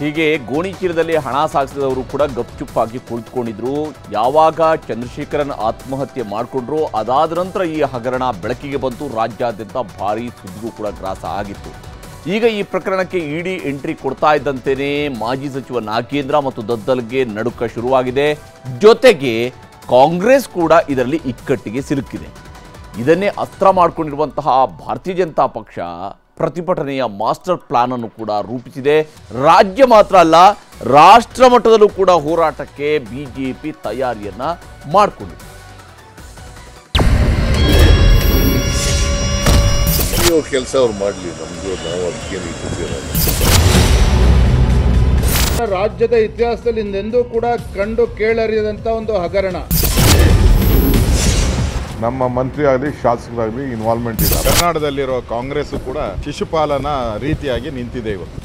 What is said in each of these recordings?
ಹೀಗೆ ಗೋಣಿಚೀಲದಲ್ಲಿ ಹಣ ಸಾಗಿಸಿದವರು ಕೂಡ ಗಪ್ಚುಪ್ಪಾಗಿ ಕುಳಿತುಕೊಂಡಿದ್ರು. ಯಾವಾಗ ಚಂದ್ರಶೇಖರನ್ ಆತ್ಮಹತ್ಯೆ ಮಾಡಿಕೊಂಡ್ರು ಅದಾದ ನಂತರ ಈ ಹಗರಣ ಬೆಳಕಿಗೆ ಬಂತು. ರಾಜ್ಯಾದ್ಯಂತ ಭಾರೀ ಸುದ್ದಿಗೂ ಕೂಡ ಗ್ರಾಸ ಆಗಿತ್ತು. ಈಗ ಈ ಪ್ರಕರಣಕ್ಕೆ ಇಡಿ ಎಂಟ್ರಿ ಕೊಡ್ತಾ ಇದ್ದಂತೆಯೇ ಮಾಜಿ ಸಚಿವ ನಾಗೇಂದ್ರ ಮತ್ತು ದದ್ದಲ್ಗೆ ನಡುಕ ಶುರುವಾಗಿದೆ. ಜೊತೆಗೆ ಕಾಂಗ್ರೆಸ್ ಕೂಡ ಇದರಲ್ಲಿ ಇಕ್ಕಟ್ಟಿಗೆ ಸಿಲುಕಿದೆ. ಇದನ್ನೇ ಅಸ್ತ್ರ ಮಾಡಿಕೊಂಡಿರುವಂತಹ ಭಾರತೀಯ ಜನತಾ ಪಕ್ಷ ಪ್ರತಿಭಟನೆಯ ಮಾಸ್ಟರ್ ಪ್ಲಾನ್ ಅನ್ನು ಕೂಡ ರೂಪಿಸಿದೆ. ರಾಜ್ಯ ಮಾತ್ರ ಅಲ್ಲ ರಾಷ್ಟ್ರ ಮಟ್ಟದಲ್ಲೂ ಕೂಡ ಹೋರಾಟಕ್ಕೆ ಬಿಜೆಪಿ ತಯಾರಿಯನ್ನ ಮಾಡಿಕೊಂಡಿದೆ. ಕೆಲಸ ಅವ್ರು ಮಾಡಲಿ ನಮಗೂ ನಾವು ಅದಕ್ಕೇನು ಇಟ್ಟಿದ್ದೀರಲ್ಲ ರಾಜ್ಯದ ಇತಿಹಾಸದಲ್ಲಿ ಇಂದೆಂದೂ ಕೂಡ ಕಂಡು ಕೇಳರಿಯದಂತ ಒಂದು ಹಗರಣ. ನಮ್ಮ ಮಂತ್ರಿ ಆಗಲಿ ಶಾಸಕರಾಗಲಿ ಇನ್ವಾಲ್ವ್ಮೆಂಟ್ ಇಲ್ಲ ಕರ್ನಾಟಕದಲ್ಲಿರೋ ಕಾಂಗ್ರೆಸ್ ಕೂಡ ಶಿಶುಪಾಲನ ರೀತಿಯಾಗಿ ನಿಂತಿದೆ ಇವತ್ತು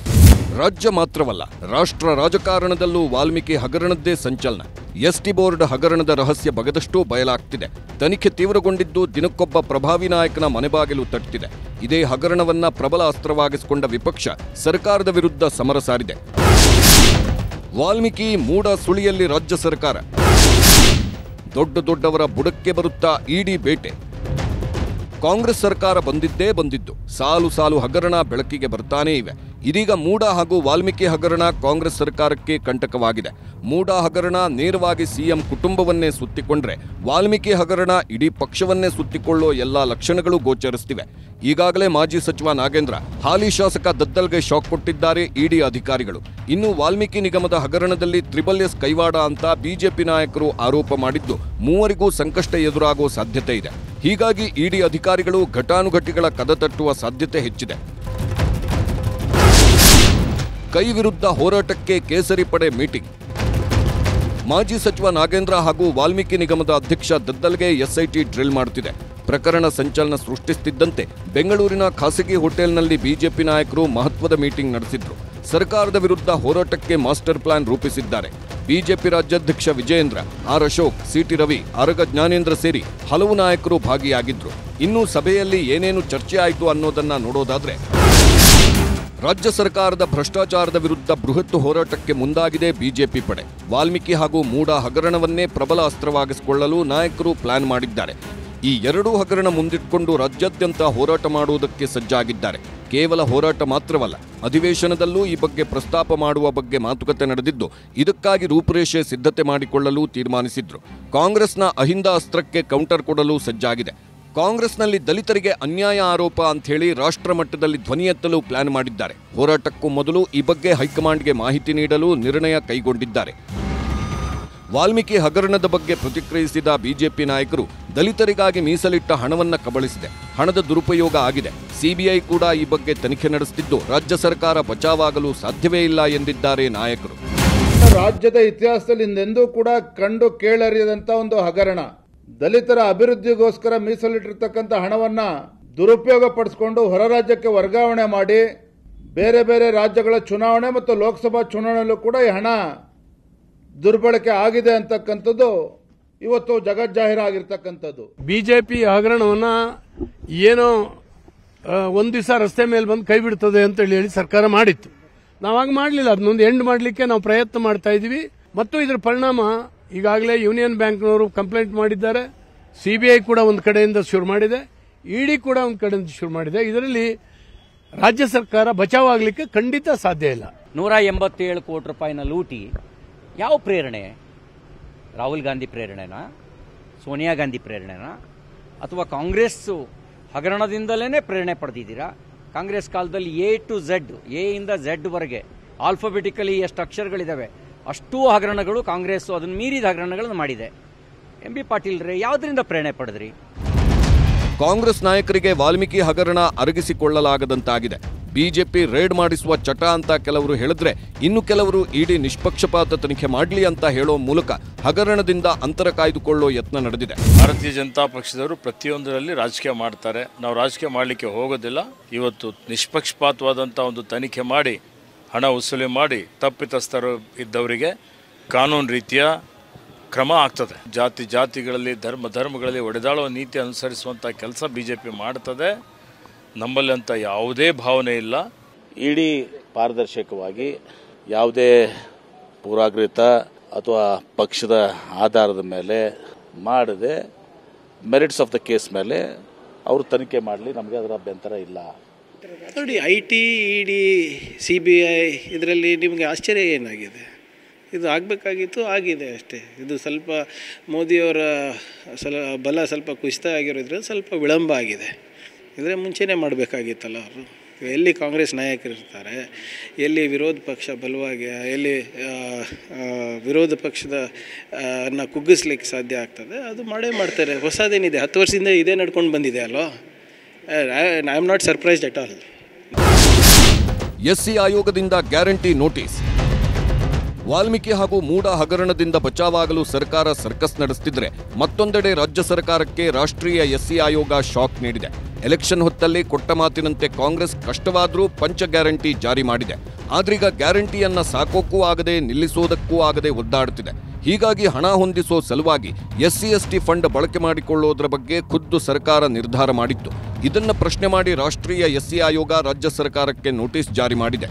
ರಾಜ್ಯ ಮಾತ್ರವಲ್ಲ ರಾಷ್ಟ್ರ ರಾಜಕಾರಣದಲ್ಲೂ ವಾಲ್ಮೀಕಿ ಹಗರಣದ್ದೇ ಸಂಚಲನ. ಎಸ್ಟಿ ಬೋರ್ಡ್ ಹಗರಣದ ರಹಸ್ಯ ಬಗದಷ್ಟು ಬಯಲಾಗ್ತಿದೆ. ತನಿಖೆ ತೀವ್ರಗೊಂಡಿದ್ದು ದಿನಕ್ಕೊಬ್ಬ ಪ್ರಭಾವಿ ನಾಯಕನ ಮನೆಬಾಗಿಲು ತಟ್ಟಿದೆ. ಇದೇ ಹಗರಣವನ್ನ ಪ್ರಬಲ ಅಸ್ತ್ರವಾಗಿಸಿಕೊಂಡ ವಿಪಕ್ಷ ಸರ್ಕಾರದ ವಿರುದ್ಧ ಸಮರ ಸಾರಿದೆ. ವಾಲ್ಮೀಕಿ ಮೂಡ ಸುಳಿಯಲ್ಲಿ ರಾಜ್ಯ ಸರ್ಕಾರ. ದೊಡ್ಡ ದೊಡ್ಡವರ ಬುಡಕ್ಕೆ ಬರುತ್ತಾ ಇಡಿ ಬೇಟೆ. ಕಾಂಗ್ರೆಸ್ ಸರ್ಕಾರ ಬಂದಿದ್ದೇ ಬಂದಿದ್ದು. ಸಾಲು ಸಾಲು ಹಗರಣ ಬೆಳಕಿಗೆ ಬರ್ತಾನೇ ಇವೆ. ಇದೀಗ ಮೂಡ ಹಾಗೂ ವಾಲ್ಮೀಕಿ ಹಗರಣ ಕಾಂಗ್ರೆಸ್ ಸರ್ಕಾರಕ್ಕೆ ಕಂಟಕವಾಗಿದೆ. ಮೂಡ ಹಗರಣ ನೇರವಾಗಿ ಸಿಎಂ ಕುಟುಂಬವನ್ನೇ ಸುತ್ತಿಕೊಂಡ್ರೆ ವಾಲ್ಮೀಕಿ ಹಗರಣ ಇಡೀ ಪಕ್ಷವನ್ನೇ ಸುತ್ತಿಕೊಳ್ಳೋ ಎಲ್ಲ ಲಕ್ಷಣಗಳು ಗೋಚರಿಸ್ತಿವೆ. ಈಗಾಗಲೇ ಮಾಜಿ ಸಚಿವ ನಾಗೇಂದ್ರ ಹಾಲಿ ಶಾಸಕ ದದ್ದಲ್ಗೆ ಶಾಕ್ ಕೊಟ್ಟಿದ್ದಾರೆ ಇಡಿ ಅಧಿಕಾರಿಗಳು. ಇನ್ನು ವಾಲ್ಮೀಕಿ ನಿಗಮದ ಹಗರಣದಲ್ಲಿ ತ್ರಿಬಲ್ ಎಸ್ ಕೈವಾಡ ಅಂತ ಬಿಜೆಪಿ ನಾಯಕರು ಆರೋಪ ಮಾಡಿದ್ದು ಮೂವರಿಗೂ ಸಂಕಷ್ಟ ಎದುರಾಗುವ ಸಾಧ್ಯತೆ ಇದೆ. ಹೀಗಾಗಿ ಇಡಿ ಅಧಿಕಾರಿಗಳು ಘಟಾನುಘಟಿಗಳ ಕದ ತಟ್ಟುವ ಸಾಧ್ಯತೆ ಹೆಚ್ಚಿದೆ. ಕೈ ವಿರುದ್ಧ ಹೋರಾಟಕ್ಕೆ ಕೇಸರಿ ಪಡೆ ಮೀಟಿಂಗ್. ಮಾಜಿ ಸಚಿವ ನಾಗೇಂದ್ರ ಹಾಗೂ ವಾಲ್ಮೀಕಿ ನಿಗಮದ ಅಧ್ಯಕ್ಷ ದದ್ದಲ್ಗೆ ಎಸ್ಐಟಿ ಡ್ರಿಲ್ ಮಾಡುತ್ತಿದೆ. ಪ್ರಕರಣ ಸಂಚಲನ ಸೃಷ್ಟಿಸುತ್ತಿದ್ದಂತೆ ಬೆಂಗಳೂರಿನ ಖಾಸಗಿ ಹೋಟೆಲ್ನಲ್ಲಿ ಬಿಜೆಪಿ ನಾಯಕರು ಮಹತ್ವದ ಮೀಟಿಂಗ್ ನಡೆಸಿದ್ರು. ಸರ್ಕಾರದ ವಿರುದ್ಧ ಹೋರಾಟಕ್ಕೆ ಮಾಸ್ಟರ್ ಪ್ಲಾನ್ ರೂಪಿಸಿದ್ದಾರೆ. ಬಿಜೆಪಿ ರಾಜ್ಯಾಧ್ಯಕ್ಷ ವಿಜಯೇಂದ್ರ, ಆರ್ ಅಶೋಕ್, ಸಿಟಿ ರವಿ ಅರಗ ಜ್ಞಾನೇಂದ್ರ ಸೇರಿ ಹಲವು ನಾಯಕರು ಭಾಗಿಯಾಗಿದ್ರು. ಇನ್ನು ಸಭೆಯಲ್ಲಿ ಏನೇನು ಚರ್ಚೆ ಆಯಿತು ಅನ್ನೋದನ್ನ ನೋಡೋದಾದ್ರೆ ರಾಜ್ಯ ಸರ್ಕಾರದ ಭ್ರಷ್ಟಾಚಾರದ ವಿರುದ್ಧ ಬೃಹತ್ ಹೋರಾಟಕ್ಕೆ ಮುಂದಾಗಿದೆ ಬಿಜೆಪಿ ಪಡೆ. ವಾಲ್ಮೀಕಿ ಹಾಗೂ ಮೂಡ ಹಗರಣವನ್ನೇ ಪ್ರಬಲ ಅಸ್ತ್ರವಾಗಿಸಿಕೊಳ್ಳಲು ನಾಯಕರು ಪ್ಲಾನ್ ಮಾಡಿದ್ದಾರೆ. ಈ ಎರಡೂ ಹಗರಣ ಮುಂದಿಟ್ಟುಕೊಂಡು ರಾಜ್ಯಾದ್ಯಂತ ಹೋರಾಟ ಮಾಡುವುದಕ್ಕೆ ಸಜ್ಜಾಗಿದ್ದಾರೆ. ಕೇವಲ ಹೋರಾಟ ಮಾತ್ರವಲ್ಲ, ಅಧಿವೇಶನದಲ್ಲೂ ಈ ಬಗ್ಗೆ ಪ್ರಸ್ತಾಪ ಮಾಡುವ ಬಗ್ಗೆ ಮಾತುಕತೆ ನಡೆದಿದ್ದು, ಇದಕ್ಕಾಗಿ ರೂಪುರೇಷೆ ಸಿದ್ಧತೆ ಮಾಡಿಕೊಳ್ಳಲು ತೀರ್ಮಾನಿಸಿದ್ರು. ಕಾಂಗ್ರೆಸ್ನ ಅಹಿಂದ ಅಸ್ತ್ರಕ್ಕೆ ಕೌಂಟರ್ ಕೊಡಲು ಸಜ್ಜಾಗಿದೆ. ಕಾಂಗ್ರೆಸ್ನಲ್ಲಿ ದಲಿತರಿಗೆ ಅನ್ಯಾಯ ಆರೋಪ ಅಂತ ಹೇಳಿ ರಾಷ್ಟ್ರ ಮಟ್ಟದಲ್ಲಿ ಧ್ವನಿ ಎತ್ತಲು ಪ್ಲಾನ್ ಮಾಡಿದ್ದಾರೆ. ಹೋರಾಟಕ್ಕೂ ಮೊದಲು ಈ ಬಗ್ಗೆ ಹೈಕಮಾಂಡ್ಗೆ ಮಾಹಿತಿ ನೀಡಲು ನಿರ್ಣಯ ಕೈಗೊಂಡಿದ್ದಾರೆ. ವಾಲ್ಮೀಕಿ ಹಗರಣದ ಬಗ್ಗೆ ಪ್ರತಿಕ್ರಿಯಿಸಿದ ಬಿಜೆಪಿ ನಾಯಕರು, ದಲಿತರಿಗಾಗಿ ಮೀಸಲಿಟ್ಟ ಹಣವನ್ನು ಕಬಳಿಸಿದೆ. ಹಣದ ದುರುಪಯೋಗ ಆಗಿದೆ. ಸಿಬಿಐ ಕೂಡ ಈ ಬಗ್ಗೆ ತನಿಖೆ ನಡೆಸುತ್ತಿದ್ದು ರಾಜ್ಯ ಸರ್ಕಾರ ಬಚಾವಾಗಲು ಸಾಧ್ಯವೇ ಇಲ್ಲ ಎಂದಿದ್ದಾರೆ ನಾಯಕರು. ರಾಜ್ಯದ ಇತಿಹಾಸದಲ್ಲಿ ಕೂಡ ಕಂಡು ಕೇಳರಿಯದಂತ ಒಂದು ಹಗರಣ. ದಲಿತರ ಅಭಿವೃದ್ಧಿಗೋಸ್ಕರ ಮೀಸಲಿಟ್ಟಿರ್ತಕ್ಕಂಥ ಹಣವನ್ನು ದುರುಪಯೋಗ ಪಡಿಸ್ಕೊಂಡು ಹೊರ ರಾಜ್ಯಕ್ಕೆ ವರ್ಗಾವಣೆ ಮಾಡಿ ಬೇರೆ ಬೇರೆ ರಾಜ್ಯಗಳ ಚುನಾವಣೆ ಮತ್ತು ಲೋಕಸಭಾ ಚುನಾವಣೆಯಲ್ಲೂ ಕೂಡ ಈ ಹಣ ದುರ್ಬಳಕೆ ಆಗಿದೆ ಅಂತಕ್ಕಂಥದ್ದು ಇವತ್ತು ಜಗಜ್ಜಾಹೀರಾಗಿರ್ತಕ್ಕಂಥದ್ದು ಬಿಜೆಪಿ ಹಗರಣವನ್ನು ಏನೋ ಒಂದು ದಿವಸ ರಸ್ತೆ ಮೇಲೆ ಬಂದು ಕೈ ಬಿಡ್ತದೆ ಅಂತ ಹೇಳಿ ಹೇಳಿ ಸರ್ಕಾರ ಮಾಡಿತ್ತು. ನಾವಾಗ ಮಾಡಲಿಲ್ಲ. ಅದನ್ನೊಂದು ಎಂಡ್ ಮಾಡಲಿಕ್ಕೆ ನಾವು ಪ್ರಯತ್ನ ಮಾಡ್ತಾ ಇದ್ದೀವಿ ಮತ್ತು ಇದರ ಪರಿಣಾಮ ಈಗಾಗಲೇ ಯೂನಿಯನ್ ಬ್ಯಾಂಕ್ನವರು ಕಂಪ್ಲೇಂಟ್ ಮಾಡಿದ್ದಾರೆ. ಸಿಬಿಐ ಕೂಡ ಒಂದು ಕಡೆಯಿಂದ ಶುರು ಮಾಡಿದೆ. ಇಡಿ ಕೂಡ ಒಂದು ಕಡೆಯಿಂದ ಶುರು ಮಾಡಿದೆ. ಇದರಲ್ಲಿ ರಾಜ್ಯ ಸರ್ಕಾರ ಬಚಾವಾಗಲಿಕ್ಕೆ ಖಂಡಿತ ಸಾಧ್ಯ ಇಲ್ಲ. ನೂರ ಎಂಬತ್ತೇಳು ಕೋಟಿ ರೂಪಾಯಿನ ಲೂಟಿ ಯಾವ ಪ್ರೇರಣೆ? ರಾಹುಲ್ ಗಾಂಧಿ ಪ್ರೇರಣೆನಾ? ಸೋನಿಯಾ ಗಾಂಧಿ ಪ್ರೇರಣೆನಾ? ಅಥವಾ ಕಾಂಗ್ರೆಸ್ ಹಗರಣದಿಂದಲೇ ಪ್ರೇರಣೆ ಪಡೆದಿದ್ದೀರಾ? ಕಾಂಗ್ರೆಸ್ ಕಾಲದಲ್ಲಿ ಎ ಟು ಝೆಡ್ ಎ ಇಂದ ಝೆಡ್ ವರೆಗೆ ಆಲ್ಫಾಬೆಟಿಕಲಿ ಎಷ್ಟು ಅಕ್ಷರಗಳಿದಾವೆ? ಅಷ್ಟೂ ಹಗರಣಗಳು ಕಾಂಗ್ರೆಸ್ ಅದನ್ನು ಮೀರಿದ ಹಗರಣಗಳನ್ನು ಮಾಡಿದೆ. ಎಂ ಬಿ ಪಾಟೀಲ್ ರೇ ಯಾವುದರಿಂದ ಪ್ರೇರಣೆ ಪಡೆದ್ರಿ? ಕಾಂಗ್ರೆಸ್ ನಾಯಕರಿಗೆ ವಾಲ್ಮೀಕಿ ಹಗರಣ ಅರಗಿಸಿಕೊಳ್ಳಲಾಗದಂತಾಗಿದೆ. ಬಿಜೆಪಿ ರೇಡ್ ಮಾಡಿಸುವ ಚಟ ಅಂತ ಕೆಲವರು ಹೇಳಿದ್ರೆ ಇನ್ನು ಕೆಲವರು ಇಡಿ ನಿಷ್ಪಕ್ಷಪಾತ ತನಿಖೆ ಮಾಡಲಿ ಅಂತ ಹೇಳೋ ಮೂಲಕ ಹಗರಣದಿಂದ ಅಂತರ ಕಾಯ್ದುಕೊಳ್ಳೋ ಯತ್ನ ನಡೆದಿದೆ. ಭಾರತೀಯ ಜನತಾ ಪಕ್ಷದವರು ಪ್ರತಿಯೊಂದರಲ್ಲಿ ರಾಜಕೀಯ ಮಾಡ್ತಾರೆ. ನಾವು ರಾಜಕೀಯ ಮಾಡಲಿಕ್ಕೆ ಹೋಗೋದಿಲ್ಲ. ಇವತ್ತು ನಿಷ್ಪಕ್ಷಪಾತವಾದಂಥ ಒಂದು ತನಿಖೆ ಮಾಡಿ ಹಣ ವಸೂಲಿ ಮಾಡಿ ತಪ್ಪಿತಸ್ಥರು ಇದ್ದವರಿಗೆ ಕಾನೂನು ರೀತಿಯ ಕ್ರಮ ಆಗ್ತದೆ. ಜಾತಿ ಜಾತಿಗಳಲ್ಲಿ, ಧರ್ಮ ಧರ್ಮಗಳಲ್ಲಿ ಒಡೆದಾಳುವ ನೀತಿ ಅನುಸರಿಸುವಂಥ ಕೆಲಸ ಬಿ ಜೆ ಪಿ ಮಾಡ್ತದೆ. ನಮ್ಮಲ್ಲಿ ಅಂತ ಯಾವುದೇ ಭಾವನೆ ಇಲ್ಲ. ಇಡೀ ಪಾರದರ್ಶಕವಾಗಿ ಯಾವುದೇ ಪೂರ್ವಾಗ್ರಹಿತ ಅಥವಾ ಪಕ್ಷದ ಆಧಾರದ ಮೇಲೆ ಮಾಡದೆ ಮೆರಿಟ್ಸ್ ಆಫ್ ದ ಕೇಸ್ ಮೇಲೆ ಅವರು ತನಿಖೆ ಮಾಡಲಿ ನಮಗೆ ಅದರ ಅಭ್ಯಂತರ ಇಲ್ಲ. ನೋಡಿ I T E D C B I ಇದರಲ್ಲಿ ನಿಮಗೆ ಆಶ್ಚರ್ಯ ಏನಾಗಿದೆ? ಇದು ಆಗಬೇಕಾಗಿತ್ತು, ಆಗಿದೆ ಅಷ್ಟೇ. ಇದು ಸ್ವಲ್ಪ ಮೋದಿಯವರ ಸಲ, ಬಲ ಸ್ವಲ್ಪ ಕುಸಿತ ಆಗಿರೋದ್ರಿಂದ ಸ್ವಲ್ಪ ವಿಳಂಬ ಆಗಿದೆ. ಇದ್ರೆ ಮುಂಚೆನೇ ಮಾಡಬೇಕಾಗಿತ್ತಲ್ಲ ಅವರು. ಎಲ್ಲಿ ಕಾಂಗ್ರೆಸ್ ನಾಯಕರಿರ್ತಾರೆ, ಎಲ್ಲಿ ವಿರೋಧ ಪಕ್ಷ ಬಲವಾಗಿ, ಎಲ್ಲಿ ವಿರೋಧ ಪಕ್ಷದ ಕುಗ್ಗಿಸ್ಲಿಕ್ಕೆ ಸಾಧ್ಯ ಆಗ್ತದೆ, ಅದು ಮಾಡೇ ಮಾಡ್ತಾರೆ. ಹೊಸದೇನಿದೆ? ಹತ್ತು ವರ್ಷದಿಂದ ಇದೇ ನಡ್ಕೊಂಡು ಬಂದಿದೆ ಅಲ್ವಾ? I am not surprised at all SC ಆಯೋಗದಿಂದ ಗ್ಯಾರಂಟಿ ನೋಟಿಸ್. ವಾಲ್ಮೀಕಿ ಹಾಗೂ ಮೂಡ ಹಗರಣದಿಂದ ಬಚಾವಾಗಲು ಸರ್ಕಾರ ಸರ್ಕಸ್ ನಡೆಸುತ್ತಿದ್ರೆ ಮತ್ತೊಂದೆಡೆ ರಾಜ್ಯ ಸರ್ಕಾರಕ್ಕೆ ರಾಷ್ಟ್ರೀಯ ಎಸ್ಸಿ ಆಯೋಗ ಶಾಕ್ ನೀಡಿದೆ. ಎಲೆಕ್ಷನ್ ಹೊತ್ತಲ್ಲಿ ಕೊಟ್ಟ ಮಾತಿನಂತೆ ಕಾಂಗ್ರೆಸ್ ಕಷ್ಟವಾದರೂ ಪಂಚ ಗ್ಯಾರಂಟಿ ಜಾರಿ ಮಾಡಿದೆ. ಆದ್ರೀಗ ಗ್ಯಾರಂಟಿಯನ್ನ ಸಾಕೋಕ್ಕೂ ಆಗದೆ ನಿಲ್ಲಿಸೋದಕ್ಕೂ ಆಗದೆ ಒದ್ದಾಡುತ್ತಿದೆ ಹೀಗಾಗಿ ಹಣ ಹೊಂದಿಸೋ ಸಲುವಾಗಿ ಎಸ್ಸಿ, ಎಸ್ಟಿ ಫಂಡ್ ಬಳಕೆ ಮಾಡಿಕೊಳ್ಳೋದ್ರ ಬಗ್ಗೆ ಖುದ್ದು ಸರ್ಕಾರ ನಿರ್ಧಾರ ಮಾಡಿತ್ತು. ಇದನ್ನ ಪ್ರಶ್ನೆ ಮಾಡಿ ರಾಷ್ಟ್ರೀಯ ಎಸ್ಸಿ ಆಯೋಗ ರಾಜ್ಯ ಸರ್ಕಾರಕ್ಕೆ ನೋಟಿಸ್ ಜಾರಿ ಮಾಡಿದೆ.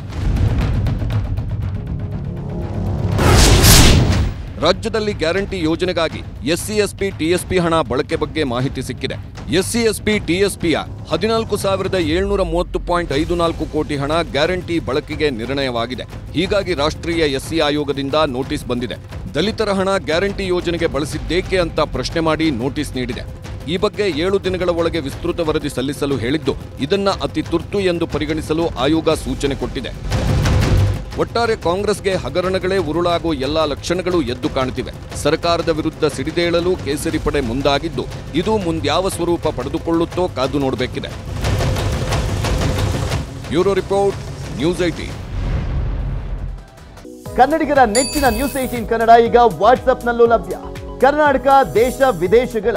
ರಾಜ್ಯದಲ್ಲಿ ಗ್ಯಾರಂಟಿ ಯೋಜನೆಗಾಗಿ ಎಸ್ಸಿ, ಎಸ್ಪಿ, ಟಿಎಸ್ಪಿ ಹಣ ಬಳಕೆ ಬಗ್ಗೆ ಮಾಹಿತಿ ಸಿಕ್ಕಿದೆ. ಎಸ್ಸಿ, ಎಸ್ಪಿ, ಟಿಎಸ್ಪಿಯ ಹದಿನಾಲ್ಕು ಸಾವಿರದ ಏಳ್ನೂರ ಮೂವತ್ತು ಪಾಯಿಂಟ್ ಐದು ನಾಲ್ಕು ಕೋಟಿ ಹಣ ಗ್ಯಾರಂಟಿ ಬಳಕೆಗೆ ನಿರ್ಣಯವಾಗಿದೆ. ಹೀಗಾಗಿ ರಾಷ್ಟ್ರೀಯ ಎಸ್ಸಿ ಆಯೋಗದಿಂದ ನೋಟಿಸ್ ಬಂದಿದೆ. ದಲಿತರ ಹಣ ಗ್ಯಾರಂಟಿ ಯೋಜನೆಗೆ ಬಳಸಿದ್ದೇಕೆ ಅಂತ ಪ್ರಶ್ನೆ ಮಾಡಿ ನೋಟಿಸ್ ನೀಡಿದೆ. ಈ ಬಗ್ಗೆ ಏಳು ದಿನಗಳ ಒಳಗೆ ವಿಸ್ತೃತ ವರದಿ ಸಲ್ಲಿಸಲು ಹೇಳಿದ್ದು, ಇದನ್ನ ಅತಿ ತುರ್ತು ಎಂದು ಪರಿಗಣಿಸಲು ಆಯೋಗ ಸೂಚನೆ ಕೊಟ್ಟಿದೆ. ಒಟ್ಟಾರೆ ಕಾಂಗ್ರೆಸ್ಗೆ ಹಗರಣಗಳೇ ಉರುಳಾಗುವ ಎಲ್ಲಾ ಲಕ್ಷಣಗಳು ಎದ್ದು ಕಾಣುತ್ತಿವೆ ಸರ್ಕಾರದ ವಿರುದ್ಧ ಸಿಡಿದೇಳಲು ಕೇಸರಿ ಪಡೆ ಮುಂದಾಗಿದ್ದು, ಇದು ಮುಂದ್ಯಾವ ಸ್ವರೂಪ ಪಡೆದುಕೊಳ್ಳುತ್ತೋ ಕಾದು ನೋಡಬೇಕಿದೆ. Bureau report, news IT. ಕನ್ನಡಿಗರ ನೆಚ್ಚಿನ ನ್ಯೂಸ್ ಏಟೀನ್ ಕನ್ನಡ ಈಗ ವಾಟ್ಸ್ಆಪ್ನಲ್ಲೂ ಲಭ್ಯ. ಕರ್ನಾಟಕ, ದೇಶ, ವಿದೇಶಗಳ